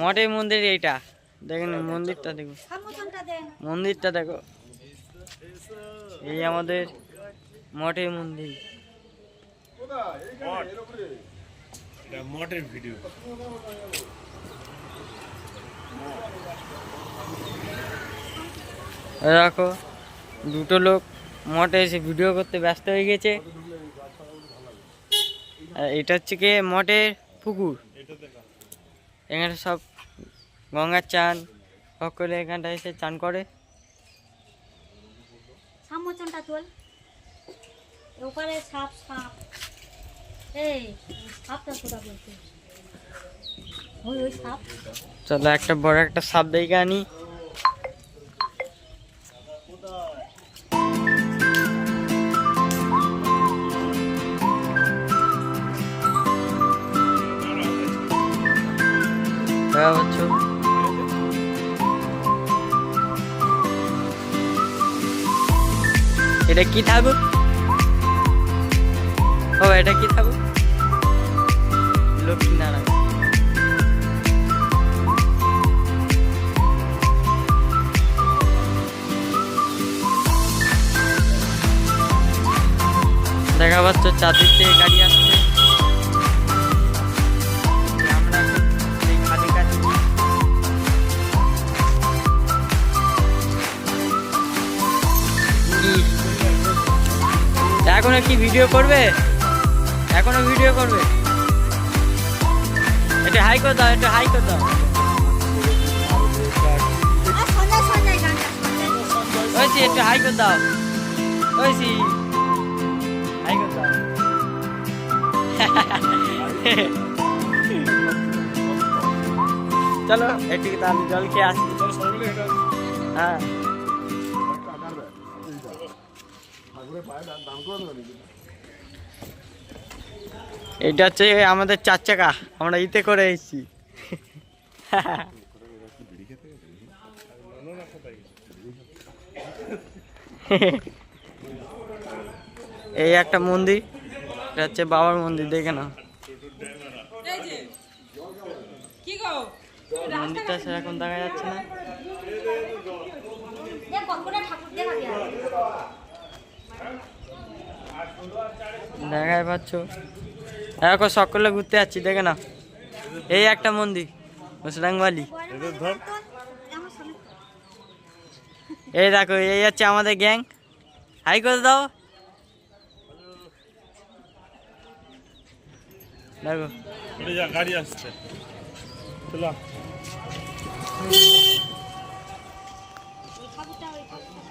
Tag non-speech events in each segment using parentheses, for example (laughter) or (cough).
মঠের মন্দির এইটা। দেখেন মন্দিরটা দেখো মন্দিরটা দেখো। এই আমাদের মঠের মন্দির। মঠের ভিডিও। দেখো দুটো লোক মঠে এসে ভিডিও করতে ব্যস্ত হয়ে গেছে। এটা হচ্ছে কি মঠের পুকুর। এখানে সব গঙ্গার চান সকলে এখানটা এসে চান করে। সামোসনটা তোল। ওপারে সাপ সাপ। এই সাপটা কোথা বলতে ওই ওই সাপ। চলো একটা বড় একটা সাপ দেখে আনি। দেখা পাচ্ছ এটা কি ঠাকুর ও, এটা কি ঠাকুর লক্ষ্মী নারায়ণ দেখা পাচ্ছ থেকে গাড়ি আসছে। এখনও কি ভিডিও করবে? এখনও ভিডিও করবে? এটা হাই দাও, এটা হাই করে দাও। একটু দাও। হাই দাও। (laughs) চলো একটু জল খেয়ে আসি। হ্যাঁ। এটা হচ্ছে আমাদের চার চাকা, আমরা ইতে করে এসেছি। এই একটা মন্দির, এটা হচ্ছে বাবার মন্দির, দেখে না মন্দিরটা সেরকম দেখা যাচ্ছে না দেখ কতটা ঠাকুর দেখা যায় দেখাই পাচ্ছ। এখন সকলে ঘুরতে যাচ্ছি, দেখে না এই একটা মন্দির সামনে এই দেখো, এই হচ্ছে আমাদের গ্যাং। হাই করে দাও। দেখো। গাড়ি আসছে চলো ওই ঠাকুরটা ওই ঠাকুরটা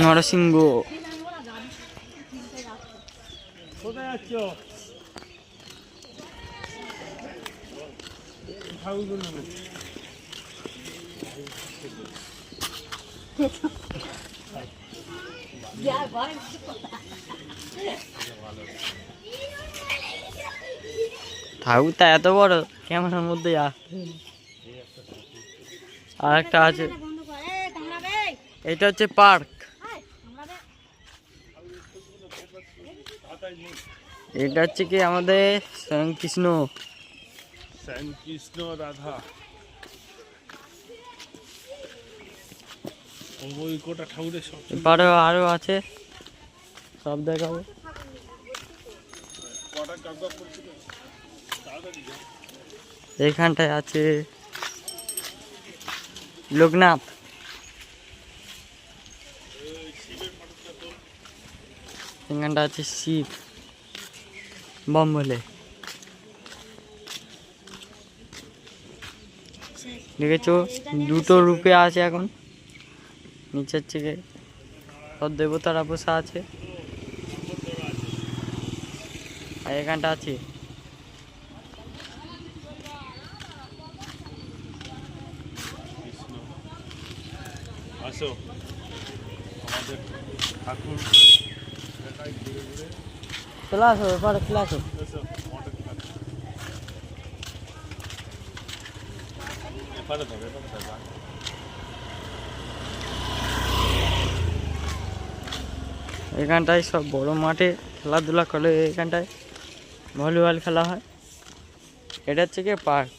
নরসিংহ। ঠাকুরটা এত বড় ক্যামেরার মধ্যে আর একটা আছে। এটা হচ্ছে পার্ক। এটা হচ্ছে কি আমাদের স্বয়ং কৃষ্ণ শ্যামকৃষ্ণ রাধা। ওই কোটা ঠাকুরের সব এবারেও আরও আছে। সব দেখাবো। কটা কাকা করছিল? তাড়াতাড়ি যা। এইখানটায় আছে। লোকনাথ। এখানটা আছে শিব। বম বলে। দেখেছ? দুটো রূপে আছে এখন। নিচের থেকে সব দেবতারা বসা আছে। আর এখানটা আছে। আসো। আমাদের ঠাকুর চলে আসো এবারে চলে আসো। এপারে ধর এপারে এখানটায় সব বড় মাঠে খেলাধুলা করে এখানটায় ভলিবল খেলা হয়। এটা হচ্ছে কি পার্ক।